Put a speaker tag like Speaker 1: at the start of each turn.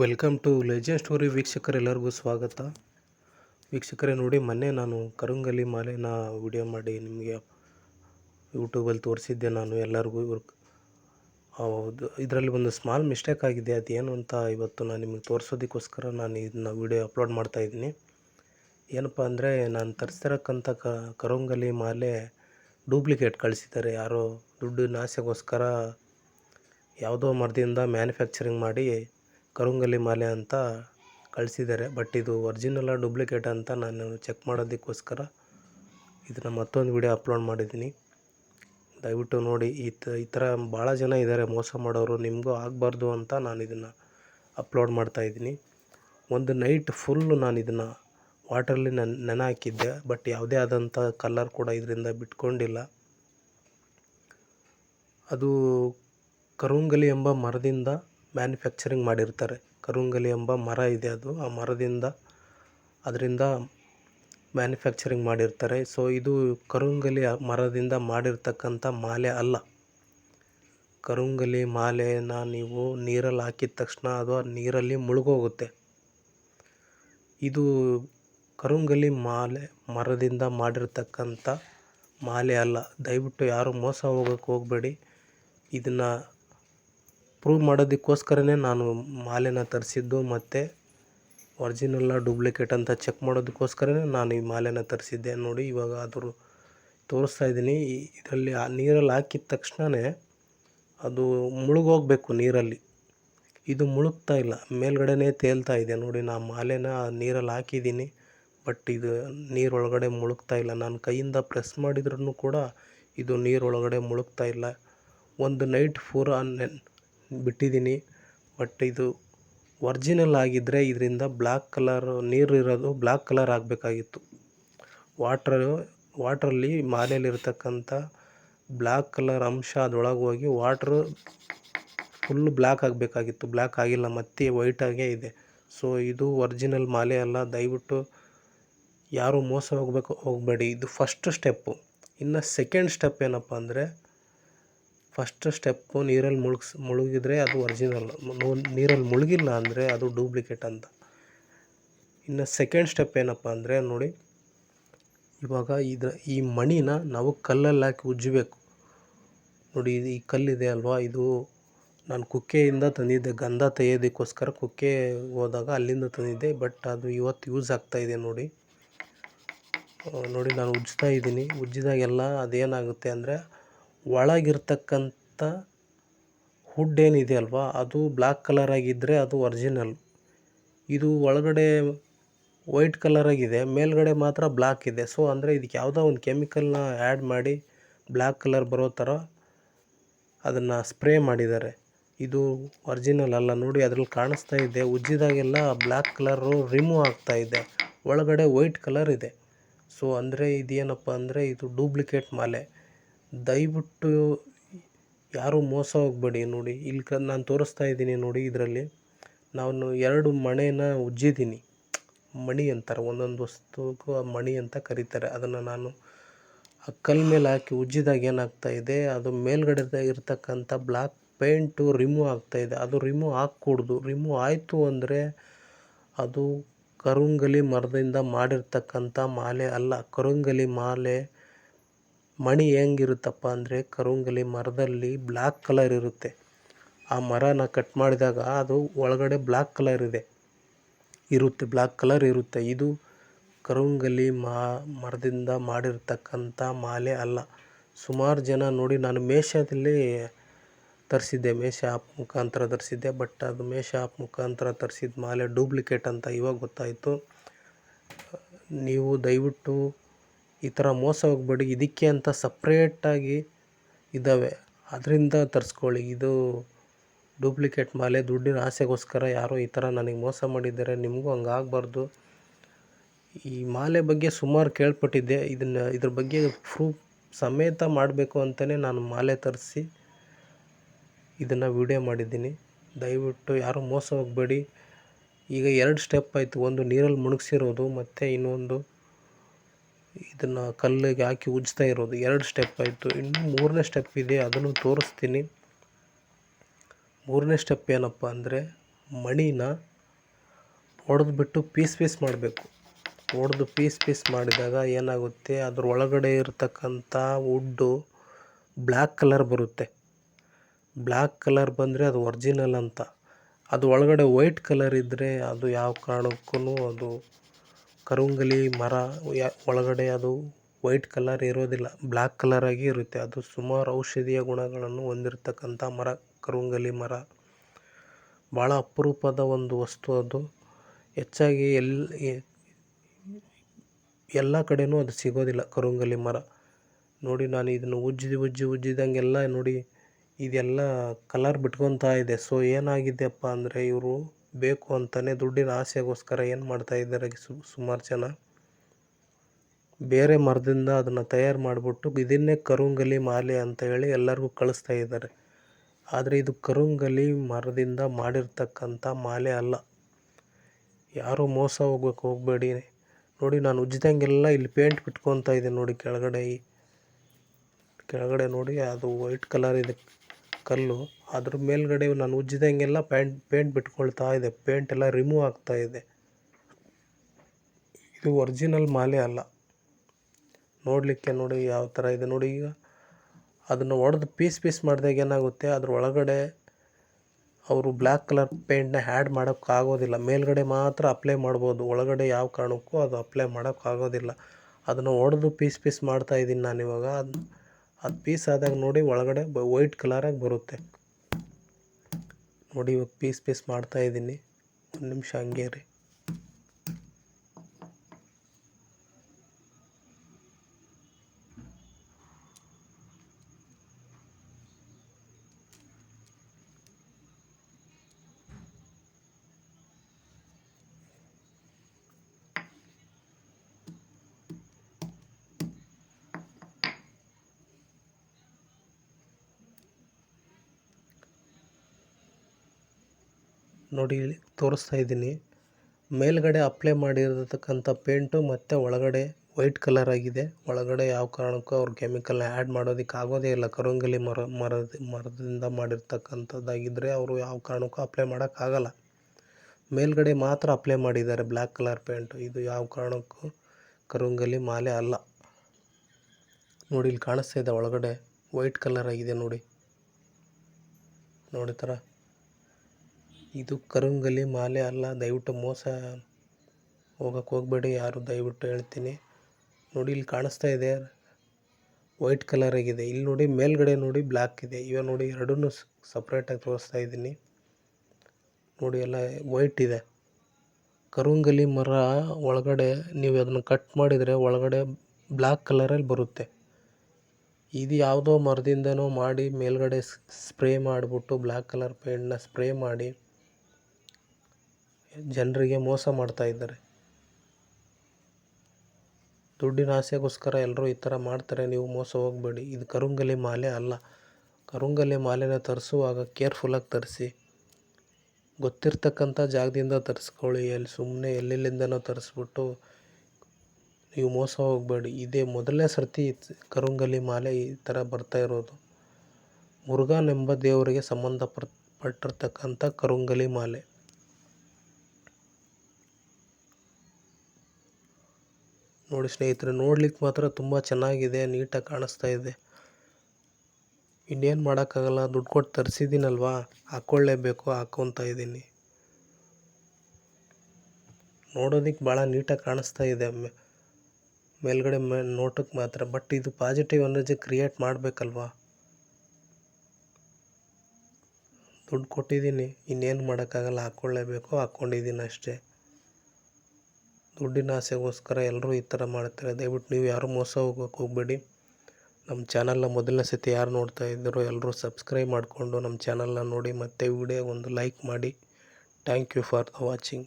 Speaker 1: Welcome to legend story ವೀಕ್ಷಕರೆಲ್ಲರಿಗೂ ಸ್ವಾಗತ. ವೀಕ್ಷಕರೇ ನೋಡಿ, ಮೊನ್ನೆ ನಾನು ಕರುಂಗಲಿ ಮಾಲೆನ ವಿಡಿಯೋ ಮಾಡಿ ನಿಮಗೆ ಯೂಟ್ಯೂಬಲ್ಲಿ ತೋರಿಸಿದ್ದೆ ನಾನು ಎಲ್ಲರಿಗೂ. ಹೌದು, ಇದರಲ್ಲಿ ಒಂದು ಸ್ಮಾಲ್ ಮಿಸ್ಟೇಕ್ ಆಗಿದೆ. ಅದೇನು ಅಂತ ಇವತ್ತು ನಾನು ನಿಮಗೆ ತೋರಿಸೋದಕ್ಕೋಸ್ಕರ ನಾನು ಇದನ್ನ ವಿಡಿಯೋ ಅಪ್ಲೋಡ್ ಮಾಡ್ತಾಯಿದ್ದೀನಿ ಏನಪ್ಪ ಅಂದರೆ, ನಾನು ತರಿಸ್ತಿರಕ್ಕಂಥ ಕ, ಕರುಂಗಲಿ ಮಾಲೆ ಡೂಪ್ಲಿಕೇಟ್ ಕಳಿಸಿದ್ದಾರೆ. ಯಾರೋ ದುಡ್ಡು ನಾಸೆಗೋಸ್ಕರ ಯಾವುದೋ ಮರದಿಂದ ಮ್ಯಾನುಫ್ಯಾಕ್ಚರಿಂಗ್ ಮಾಡಿ ಕರುಂಗಲಿ ಮಾಲೆ ಅಂತ ಕಳಿಸಿದ್ದಾರೆ. ಬಟ್ ಇದು ಒರ್ಜಿನಲ್ಲ ಡೂಪ್ಲಿಕೇಟ್ ಅಂತ ನಾನು ಚೆಕ್ ಮಾಡೋದಕ್ಕೋಸ್ಕರ ಇದನ್ನು ಮತ್ತೊಂದು ವಿಡಿಯೋ ಅಪ್ಲೋಡ್ ಮಾಡಿದ್ದೀನಿ. ದಯವಿಟ್ಟು ನೋಡಿ, ಈ ತ, ಈ ಥರ ಭಾಳ ಜನ ಇದ್ದಾರೆ ಮೋಸ ಮಾಡೋರು, ನಿಮಗೂ ಆಗಬಾರ್ದು ಅಂತ ನಾನು ಇದನ್ನು ಅಪ್ಲೋಡ್ ಮಾಡ್ತಾಯಿದ್ದೀನಿ ಒಂದು ನೈಟ್ ಫುಲ್ಲು ನಾನು ಇದನ್ನು ವಾಟ್ರಲ್ಲಿ ನೆನ್ ನೆನೆ ಹಾಕಿದ್ದೆ ಬಟ್ ಯಾವುದೇ ಆದಂಥ ಕಲರ್ ಕೂಡ ಇದರಿಂದ ಬಿಟ್ಕೊಂಡಿಲ್ಲ. ಅದು ಕರುಂಗಲಿ ಎಂಬ ಮರದಿಂದ ಮ್ಯಾನುಫ್ಯಾಕ್ಚರಿಂಗ್ ಮಾಡಿರ್ತಾರೆ. ಕರುಂಗಲಿ ಎಂಬ ಮರ ಇದೆ ಅದು. ಆ ಮರದಿಂದ ಅದರಿಂದ ಮ್ಯಾನುಫ್ಯಾಕ್ಚರಿಂಗ್ ಮಾಡಿರ್ತಾರೆ. ಸೊ ಇದು ಕರುಂಗಲಿ ಮರದಿಂದ ಮಾಡಿರ್ತಕ್ಕಂಥ ಮಾಲೆ ಅಲ್ಲ. ಕರುಂಗಲಿ ಮಾಲೆನ ನೀವು ನೀರಲ್ಲಿ ಹಾಕಿದ ತಕ್ಷಣ ಅದು ನೀರಲ್ಲಿ ಮುಳುಗೋಗುತ್ತೆ. ಇದು ಕರುಂಗಲಿ ಮಾಲೆ, ಮರದಿಂದ ಮಾಡಿರ್ತಕ್ಕಂಥ ಮಾಲೆ ಅಲ್ಲ. ದಯವಿಟ್ಟು ಯಾರು ಮೋಸ ಹೋಗೋಕ್ಕೆ ಹೋಗಬೇಡಿ. ಇದನ್ನು ಪ್ರೂವ್ ಮಾಡೋದಕ್ಕೋಸ್ಕರನೇ ನಾನು ಮಾಲೆನ ತರಿಸಿದ್ದು ಮತ್ತು ಒರಿಜಿನಲ್ಲ ಡೂಪ್ಲಿಕೇಟ್ ಅಂತ ಚೆಕ್ ಮಾಡೋದಕ್ಕೋಸ್ಕರನೇ ನಾನು ಈ ಮಾಲೆನ ತರಿಸಿದ್ದೆ ನೋಡಿ, ಇವಾಗ ಅದ್ರ ತೋರಿಸ್ತಾ ಇದ್ದೀನಿ. ಇದರಲ್ಲಿ ಆ ನೀರಲ್ಲಿ ಹಾಕಿದ ತಕ್ಷಣವೇ ಅದು ಮುಳುಗೋಗಬೇಕು ನೀರಲ್ಲಿ. ಇದು ಮುಳುಗ್ತಾ ಇಲ್ಲ, ಮೇಲ್ಗಡೆನೇ ತೇಲ್ತಾ ಇದೆ. ನೋಡಿ, ನಾ ಮಾಲೆನ ನೀರಲ್ಲಿ ಹಾಕಿದ್ದೀನಿ ಬಟ್ ಇದು ನೀರೊಳಗಡೆ ಮುಳುಗ್ತಾ ಇಲ್ಲ. ನಾನು ಕೈಯಿಂದ ಪ್ರೆಸ್ ಮಾಡಿದ್ರೂ ಕೂಡ ಇದು ನೀರೊಳಗಡೆ ಮುಳುಗ್ತಾ ಇಲ್ಲ. ಒಂದು ನೈಟ್ ಪೂರ ಬಿಟ್ಟಿದ್ದೀನಿ. ಬಟ್ ಇದು ಒರ್ಜಿನಲ್ ಆಗಿದ್ದರೆ ಇದರಿಂದ ಬ್ಲ್ಯಾಕ್ ಕಲರು ನೀರು ಇರೋದು ಬ್ಲ್ಯಾಕ್ ಕಲರ್ ಆಗಬೇಕಾಗಿತ್ತು. ವಾಟ್ರು, ವಾಟ್ರಲ್ಲಿ ಮಾಲೆಯಲ್ಲಿರ್ತಕ್ಕಂಥ ಬ್ಲ್ಯಾಕ್ ಕಲರ್ ಅಂಶ ಅದ್ರೊಳಗೆ ಹೋಗಿ ವಾಟ್ರು ಫುಲ್ ಬ್ಲ್ಯಾಕ್ ಆಗಬೇಕಾಗಿತ್ತು. ಬ್ಲ್ಯಾಕ್ ಆಗಿಲ್ಲ, ಮತ್ತೆ ವೈಟಾಗೇ ಇದೆ. ಸೊ, ಇದು ಒರ್ಜಿನಲ್ ಮಾಲೆ ಅಲ್ಲ. ದಯವಿಟ್ಟು ಯಾರು ಮೋಸ ಹೋಗ್ಬೇಕು, ಹೋಗಬೇಡಿ. ಇದು ಫಸ್ಟ್ ಸ್ಟೆಪ್ಪು ಇನ್ನು ಸೆಕೆಂಡ್ ಸ್ಟೆಪ್ ಏನಪ್ಪ ಅಂದರೆ ಫಸ್ಟ್ ಸ್ಟೆಪ್ಪು ನೀರಲ್ಲಿ ಮುಳುಗ್ಸ್, ಮುಳುಗಿದ್ರೆ ಅದು ಒರ್ಜಿನಲ್ ನೀರಲ್ಲಿ ಮುಳುಗಿಲ್ಲ ಅಂದರೆ ಅದು ಡೂಪ್ಲಿಕೇಟ್ ಅಂತ. ಇನ್ನು ಸೆಕೆಂಡ್ ಸ್ಟೆಪ್ ಏನಪ್ಪ ಅಂದರೆ ನೋಡಿ, ಇವಾಗ ಇದು ಈ ಮಣಿನ ನಾವು ಕಲ್ಲಲ್ಲಿ ಹಾಕಿ ಉಜ್ಜಬೇಕು. ನೋಡಿ, ಇದು ಈ ಕಲ್ಲಿದೆ ಅಲ್ವಾ? ಇದು ನಾನು ಕುಕ್ಕೆಯಿಂದ ತಂದಿದ್ದೆ, ಗಂಧ ತೆಗೆಯೋದಕ್ಕೋಸ್ಕರ ಕುಕ್ಕೆ ಹೋದಾಗ ಅಲ್ಲಿಂದ ತಂದಿದ್ದೆ ಬಟ್ ಅದು ಇವತ್ತು ಯೂಸ್ ಆಗ್ತಾಯಿದೆ ನೋಡಿ. ನೋಡಿ, ನಾನು ಉಜ್ಜ್ತಾ ಇದ್ದೀನಿ. ಉಜ್ಜಿದಾಗೆಲ್ಲ ಅದೇನಾಗುತ್ತೆ ಅಂದರೆ ಒಳಗಿರ್ತಕ್ಕಂಥ ಹುಡ್ ಏನಿದೆ ಅಲ್ವಾ? ಅದು ಬ್ಲ್ಯಾಕ್ ಕಲರ್ ಆಗಿದ್ದರೆ ಅದು ಒರ್ಜಿನಲ್. ಇದು ಒಳಗಡೆ ವೈಟ್ ಕಲರ್ ಆಗಿದೆ, ಮೇಲ್ಗಡೆ ಮಾತ್ರ ಬ್ಲ್ಯಾಕ್ ಇದೆ. ಸೊ ಅಂದರೆ ಇದಕ್ಕೆ ಯಾವುದೋ ಒಂದು ಕೆಮಿಕಲ್ನ ಆ್ಯಡ್ ಮಾಡಿ ಬ್ಲ್ಯಾಕ್ ಕಲರ್ ಬರೋ ಥರ ಅದನ್ನು ಸ್ಪ್ರೇ ಮಾಡಿದ್ದಾರೆ. ಇದು ಒರ್ಜಿನಲ್ ಅಲ್ಲ, ನೋಡಿ ಅದ್ರಲ್ಲಿ ಕಾಣಿಸ್ತಾ ಇದೆ. ಉಜ್ಜಿದಾಗೆಲ್ಲ ಬ್ಲ್ಯಾಕ್ ಕಲರು ರಿಮೂವ್ ಆಗ್ತಾ ಇದೆ. ಒಳಗಡೆ ವೈಟ್ ಕಲರ್ ಇದೆ. ಸೊ ಅಂದರೆ ಇದೇನಪ್ಪ ಅಂದರೆ ಇದು ಡೂಪ್ಲಿಕೇಟ್ ಮಾಲೆ. ದಯವಿಟ್ಟು ಯಾರೂ ಮೋಸ ಹೋಗಬೇಡಿ ನೋಡಿ. ಇಲ್ಲಿ ಕ, ನಾನು ತೋರಿಸ್ತಾ ಇದ್ದೀನಿ ನೋಡಿ ಇದರಲ್ಲಿ. ನಾನು ಎರಡು ಮಣೆನ ಉಜ್ಜಿದ್ದೀನಿ. ಮಣಿ ಅಂತಾರೆ, ಒಂದೊಂದು ವಸ್ತುಗೂ ಆ ಮಣಿ ಅಂತ ಕರೀತಾರೆ. ಅದನ್ನು ನಾನು ಆ ಕಲ್ಲ ಮೇಲೆ ಹಾಕಿ ಉಜ್ಜಿದಾಗ ಏನಾಗ್ತಾ ಇದೆ, ಅದು ಮೇಲ್ಗಡೆ ಇರತಕ್ಕಂಥ ಬ್ಲ್ಯಾಕ್ ಪೇಂಟು ರಿಮೂವ್ ಆಗ್ತಾ ಇದೆ. ಅದು ರಿಮೂವ್ ಆಗಕೂಡ್ದು ರಿಮೂವ್ ಆಯಿತು ಅಂದರೆ ಅದು ಕರುಂಗಲಿ ಮರದಿಂದ ಮಾಡಿರ್ತಕ್ಕಂಥ ಮಾಲೆ ಅಲ್ಲ. ಕರುಂಗಲಿ ಮಾಲೆ ಮಣಿ ಹೆಂಗಿರುತ್ತಪ್ಪ ಅಂದರೆ ಕರುಂಗಲಿ ಮರದಲ್ಲಿ ಬ್ಲ್ಯಾಕ್ ಕಲರ್ ಇರುತ್ತೆ. ಆ ಮರನ ಕಟ್ ಮಾಡಿದಾಗ ಅದು ಒಳಗಡೆ ಬ್ಲ್ಯಾಕ್ ಕಲರ್ ಇದೆ. ಇರುತ್ತೆ ಬ್ಲ್ಯಾಕ್ ಕಲರ್ ಇರುತ್ತೆ. ಇದು ಕರುಂಗಲಿ ಮಾ, ಮರದಿಂದ ಮಾಡಿರ್ತಕ್ಕಂಥ ಮಾಲೆ ಅಲ್ಲ. ಸುಮಾರು ಜನ ನೋಡಿ ನಾನು ಮೇಷದಲ್ಲಿ ತರಿಸಿದ್ದೆ, ಮೇಷ ಆ್ಯಪ್ ಮುಖಾಂತರ ತರಿಸಿದ್ದೆ, ಬಟ್ ಅದು ಮೇಷ ಆ್ಯಪ್ ಮುಖಾಂತರ ತರಿಸಿದ ಮಾಲೆ ಡೂಪ್ಲಿಕೇಟ್ ಅಂತ ಇವಾಗ ಗೊತ್ತಾಯಿತು. ನೀವು ದಯವಿಟ್ಟು ಈ ಥರ ಮೋಸ ಹೋಗ್ಬೇಡಿ. ಇದಕ್ಕೆ ಅಂತ ಸಪ್ರೇಟಾಗಿ ಇದ್ದಾವೆ. ಅದರಿಂದ ತರಿಸ್ಕೊಳ್ಳಿ. ಇದು ಡೂಪ್ಲಿಕೇಟ್ ಮಾಲೆ ದುಡ್ಡಿನ ಆಸೆಗೋಸ್ಕರ ಯಾರೋ ಈ ಥರ ನನಗೆ ಮೋಸ ಮಾಡಿದ್ದಾರೆ. ನಿಮಗೂ ಹಂಗೆ ಆಗಬಾರ್ದು. ಈ ಮಾಲೆ ಬಗ್ಗೆ ಸುಮಾರು ಕೇಳ್ಪಟ್ಟಿದ್ದೆ. ಇದನ್ನು, ಇದ್ರ ಬಗ್ಗೆ ಪ್ರೂಫ್ ಸಮೇತ ಮಾಡಬೇಕು ಅಂತಲೇ ನಾನು ಮಾಲೆ ತರಿಸಿ ಇದನ್ನು ವಿಡಿಯೋ ಮಾಡಿದ್ದೀನಿ. ದಯವಿಟ್ಟು ಯಾರೂ ಮೋಸ ಹೋಗಬೇಡಿ. ಈಗ ಎರಡು ಸ್ಟೆಪ್ ಆಯಿತು. ಒಂದು ನೀರಲ್ಲಿ ಮುಳುಗಿಸಿರೋದು ಮತ್ತು ಇನ್ನೊಂದು ಇದನ್ನು ಕಲ್ಲಿಗೆ ಹಾಕಿ ಉಜ್ತಾ ಇರೋದು. ಎರಡು ಸ್ಟೆಪ್ ಆಯಿತು. ಇನ್ನು ಮೂರನೇ ಸ್ಟೆಪ್ ಇದೆ, ಅದನ್ನು ತೋರಿಸ್ತೀನಿ. ಮೂರನೇ ಸ್ಟೆಪ್ ಏನಪ್ಪ ಅಂದರೆ ಮಣಿನ ಒಡೆದ್ಬಿಟ್ಟು ಪೀಸ್ ಪೀಸ್ ಮಾಡಬೇಕು. ಒಡೆದು ಪೀಸ್ ಪೀಸ್ ಮಾಡಿದಾಗ ಏನಾಗುತ್ತೆ? ಅದ್ರ ಒಳಗಡೆ ಇರತಕ್ಕಂಥ ವುಡ್ಡು ಬ್ಲ್ಯಾಕ್ ಕಲರ್ ಬರುತ್ತೆ. ಬ್ಲ್ಯಾಕ್ ಕಲರ್ ಬಂದರೆ ಅದು ಒರ್ಜಿನಲ್ ಅಂತ. ಅದು ಒಳಗಡೆ ವೈಟ್ ಕಲರ್ ಇದ್ದರೆ ಅದು ಯಾವ ಕಾರಣಕ್ಕೂ ಅದು ಕರುಂಗಲಿ, ಮರ ಒಳಗಡೆ ಅದು ವೈಟ್ ಕಲರ್ ಇರೋದಿಲ್ಲ. ಬ್ಲ್ಯಾಕ್ ಆಗಿ ಇರುತ್ತೆ. ಅದು ಸುಮಾರು ಔಷಧೀಯ ಗುಣಗಳನ್ನು ಹೊಂದಿರತಕ್ಕಂಥ ಮರ, ಕರುಂಗಲಿ ಮರ. ಭಾಳ ಅಪರೂಪದ ಒಂದು ವಸ್ತು ಅದು. ಹೆಚ್ಚಾಗಿ ಎಲ್ಲಿ ಎಲ್ಲ ಕಡೆನೂ ಅದು ಸಿಗೋದಿಲ್ಲ ಕರುಂಗಲಿ ಮರ. ನೋಡಿ, ನಾನು ಇದನ್ನು ಉಜ್ಜಿ ಉಜ್ಜಿ, ಉಜ್ಜಿದಂಗೆಲ್ಲ ನೋಡಿ, ಇದೆಲ್ಲ ಕಲರ್ ಬಿಟ್ಕೊತಾ ಇದೆ. ಸೊ ಏನಾಗಿದೆಯಪ್ಪ ಅಂದರೆ ಇವರು ಬೇಕು ಅಂತಲೇ ದುಡ್ಡಿನ ಆಸೆಗೋಸ್ಕರ ಏನು ಮಾಡ್ತಾ ಇದ್ದಾರೆ ಸುಮಾರು ಜನ. ಬೇರೆ ಮರದಿಂದ ಅದನ್ನು ತಯಾರು ಮಾಡಿಬಿಟ್ಟು ಇದನ್ನೇ ಕರುಂಗಲಿ ಮಾಲೆ ಅಂತ ಹೇಳಿ ಎಲ್ಲರಿಗೂ ಕಳಿಸ್ತಾ ಇದ್ದಾರೆ. ಆದರೆ ಇದು ಕರುಂಗಲಿ ಮರದಿಂದ ಮಾಡಿರ್ತಕ್ಕಂಥ ಮಾಲೆ ಅಲ್ಲ. ಯಾರೂ ಮೋಸ ಹೋಗ್ಬೇಕು ಹೋಗಬೇಡಿ. ನೋಡಿ ನಾನು ಉಜ್ಜಿದಂಗೆಲ್ಲ ಇಲ್ಲಿ ಪೇಂಟ್ ಬಿಟ್ಕೊತಾ ಇದ್ದೀನಿ ನೋಡಿ ಕೆಳಗಡೆ ಕೆಳಗಡೆ ನೋಡಿ ಅದು ವೈಟ್ ಕಲರ್ ಇದೆ ಕಲ್ಲು. ಅದ್ರ ಮೇಲ್ಗಡೆ ನಾನು ಉಜ್ಜಿದಂಗೆಲ್ಲ ಪ್ಯಾಂಟ್ ಪೇಂಟ್ ಬಿಟ್ಕೊಳ್ತಾ ಇದೆ. ಪೇಂಟ್ ಎಲ್ಲ ರಿಮೂವ್ ಆಗ್ತಾ ಇದೆ. ಇದು ಒರಿಜಿನಲ್ ಮಾಲೆ ಅಲ್ಲ. ನೋಡಲಿಕ್ಕೆ ನೋಡಿ ಯಾವ ಥರ ಇದೆ ನೋಡಿ ಈಗ. ಅದನ್ನು ಒಡೆದು ಪೀಸ್ ಪೀಸ್ ಮಾಡಿದಾಗ ಏನಾಗುತ್ತೆ? ಅದ್ರ ಒಳಗಡೆ ಅವರು ಬ್ಲ್ಯಾಕ್ ಕಲರ್ ಪೇಂಟ್ನ ಆ್ಯಡ್ ಮಾಡೋಕ್ಕಾಗೋದಿಲ್ಲ ಮೇಲ್ಗಡೆ ಮಾತ್ರ ಅಪ್ಲೈ ಮಾಡ್ಬೋದು. ಒಳಗಡೆ ಯಾವ ಕಾರಣಕ್ಕೂ ಅದು ಅಪ್ಲೈ ಮಾಡೋಕ್ಕಾಗೋದಿಲ್ಲ ಅದನ್ನು ಒಡೆದು ಪೀಸ್ ಪೀಸ್ ಮಾಡ್ತಾ ಇದ್ದೀನಿ ನಾನು ಇವಾಗ ಅದು ಅದು ಪೀಸ್ ಆದಾಗ ನೋಡಿ ಒಳಗಡೆ ವೈಟ್ ಕಲರಾಗಿ ಬರುತ್ತೆ. ನೋಡಿ ಇವಾಗ ಪೀಸ್ ಪೀಸ್ ಮಾಡ್ತಾ ಇದ್ದೀನಿ. ಒಂದು ನಿಮಿಷ ಹಂಗೆ ರೀ ನೋಡಿ ತೋರಿಸ್ತಾ ಇದ್ದೀನಿ. ಮೇಲ್ಗಡೆ ಅಪ್ಲೈ ಮಾಡಿರತಕ್ಕಂಥ ಪೇಂಟು ಮತ್ತು ಒಳಗಡೆ ವೈಟ್ ಕಲರ್ ಆಗಿದೆ. ಒಳಗಡೆ ಯಾವ ಕಾರಣಕ್ಕೂ ಅವ್ರು ಕೆಮಿಕಲ್ ಆ್ಯಡ್ ಮಾಡೋದಕ್ಕೆ ಆಗೋದೇ ಇಲ್ಲ. ಕರುಂಗಲಿ ಮರ, ಮರದ, ಮರದಿಂದ ಮಾಡಿರ್ತಕ್ಕಂಥದ್ದಾಗಿದ್ದರೆ ಅವರು ಯಾವ ಕಾರಣಕ್ಕೂ ಅಪ್ಲೈ ಮಾಡೋಕ್ಕಾಗಲ್ಲ ಮೇಲ್ಗಡೆ ಮಾತ್ರ ಅಪ್ಲೈ ಮಾಡಿದ್ದಾರೆ ಬ್ಲ್ಯಾಕ್ ಕಲರ್ ಪೇಂಟು ಇದು ಯಾವ ಕಾರಣಕ್ಕೂ ಕರುಂಗಲಿ ಮಾಲೆ ಅಲ್ಲ. ನೋಡಿ ಇಲ್ಲಿ ಕಾಣಿಸ್ತಾ ಇದೆ ಒಳಗಡೆ ವೈಟ್ ಕಲರ್ ಆಗಿದೆ ನೋಡಿ. ನೋಡಿ ಥರ. ಇದು ಕರುಂಗಲಿ ಮಾಲೆ ಅಲ್ಲ. ದಯವಿಟ್ಟು ಮೋಸ ಹೋಗಕ್ಕೆ ಹೋಗಬೇಡಿ. ಯಾರು ದಯವಿಟ್ಟು ಹೇಳ್ತೀನಿ. ನೋಡಿ, ಇಲ್ಲಿ ಕಾಣಿಸ್ತಾ ಇದೆ. ವೈಟ್ ಕಲರ್ ಆಗಿದೆ. ಇಲ್ಲಿ ನೋಡಿ, ಮೇಲ್ಗಡೆ ನೋಡಿ ಬ್ಲ್ಯಾಕ್ ಇದೆ. ಇವಾಗ ನೋಡಿ ಎರಡೂ ಸಪ್ರೇಟಾಗಿ ತೋರಿಸ್ತಾ ಇದ್ದೀನಿ. ನೋಡಿ, ಎಲ್ಲ ವೈಟ್ ಇದೆ. ಕರುಂಗಲಿ ಮರ ಒಳಗಡೆ, ನೀವು ಅದನ್ನು ಕಟ್ ಮಾಡಿದರೆ ಒಳಗಡೆ ಬ್ಲ್ಯಾಕ್ ಕಲರಲ್ಲಿ ಬರುತ್ತೆ. ಇದು ಯಾವುದೋ ಮರದಿಂದನೋ ಮಾಡಿ, ಮೇಲ್ಗಡೆ ಸ್ಪ್ರೇ ಮಾಡಿಬಿಟ್ಟು ಬ್ಲ್ಯಾಕ್ ಕಲರ್ ಪೇಂಟನ್ನ ಸ್ಪ್ರೇ ಮಾಡಿ ಜನರಿಗೆ ಮೋಸ ಮಾಡ್ತಾ ಇದ್ದಾರೆ. ದುಡ್ಡಿನ ಆಸೆಗೋಸ್ಕರ ಎಲ್ಲರೂ ಈ ಥರ ಮಾಡ್ತಾರೆ, ನೀವು ಮೋಸ ಹೋಗಬೇಡಿ. ಇದು ಕರುಂಗಲಿ ಮಾಲೆ ಅಲ್ಲ. ಕರುಂಗಲಿ ಮಾಲೆನ ತರಿಸುವಾಗ ಕೇರ್ಫುಲ್ಲಾಗಿ ತರಿಸಿ. ಗೊತ್ತಿರ್ತಕ್ಕಂಥ ಜಾಗದಿಂದ ತರಿಸ್ಕೊಳ್ಳಿ. ಎಲ್ಲಿ ಸುಮ್ಮನೆ ಎಲ್ಲೆಲ್ಲಿಂದನೋ ತರಿಸ್ಬಿಟ್ಟು ನೀವು ಮೋಸ ಹೋಗಬೇಡಿ. ಇದೇ ಮೊದಲನೇ ಸರ್ತಿ ಕರುಂಗಲಿ ಮಾಲೆ ಈ ಥರ ಬರ್ತಾ ಇರೋದು. ಮುರುಘಾನೆಂಬ ಎಂಬ ದೇವರಿಗೆ ಸಂಬಂಧಪಟ್ಟಿರ್ತಕ್ಕಂಥ ಕರುಂಗಲಿ ಮಾಲೆ. ನೋಡಿ ಸ್ನೇಹಿತರೆ, ನೋಡ್ಲಿಕ್ಕೆ ಮಾತ್ರ ತುಂಬ ಚೆನ್ನಾಗಿದೆ, ನೀಟಾಗಿ ಕಾಣಿಸ್ತಾ ಇದೆ. ಇನ್ನೇನು ಮಾಡೋಕ್ಕಾಗಲ್ಲ, ದುಡ್ಡು ಕೊಟ್ಟು ತರಿಸಿದ್ದೀನಲ್ವಾ ಹಾಕ್ಕೊಳ್ಳೇಬೇಕು, ಹಾಕ್ಕೊತಾ ಇದ್ದೀನಿ. ನೋಡೋದಕ್ಕೆ ಭಾಳ ನೀಟಾಗಿ ಕಾಣಿಸ್ತಾ ಇದೆ ಮೇಲ್ಗಡೆ ಮೇ, ನೋಟಕ್ಕೆ ಮಾತ್ರ. ಬಟ್ ಇದು ಪಾಸಿಟಿವ್ ಎನರ್ಜಿ ಕ್ರಿಯೇಟ್ ಮಾಡಬೇಕಲ್ವಾ? ದುಡ್ಡು ಕೊಟ್ಟಿದ್ದೀನಿ, ಇನ್ನೇನು ಮಾಡೋಕ್ಕಾಗಲ್ಲ, ಹಾಕ್ಕೊಳ್ಳೇಬೇಕು, ಹಾಕ್ಕೊಂಡಿದ್ದೀನಿ ಅಷ್ಟೇ. ದುಡ್ಡಿನ ಆಸೆಗೋಸ್ಕರ ಎಲ್ಲರೂ ಈ ಥರ ಮಾಡ್ತಾರೆ. ದಯವಿಟ್ಟು ನೀವು ಯಾರೂ ಮೋಸ ಹೋಗೋಕೆ ಹೋಗಬೇಡಿ. ನಮ್ಮ ಚಾನಲ್ನ ಮೊದಲನೇ ಸತಿ ಯಾರು ನೋಡ್ತಾ ಇದ್ದೀರೋ ಎಲ್ಲರೂ ಸಬ್ಸ್ಕ್ರೈಬ್ ಮಾಡಿಕೊಂಡು ನಮ್ಮ ಚಾನಲ್ನ ನೋಡಿ ಮತ್ತು ವಿಡಿಯೋ ಒಂದು ಲೈಕ್ ಮಾಡಿ. Thank you for watching.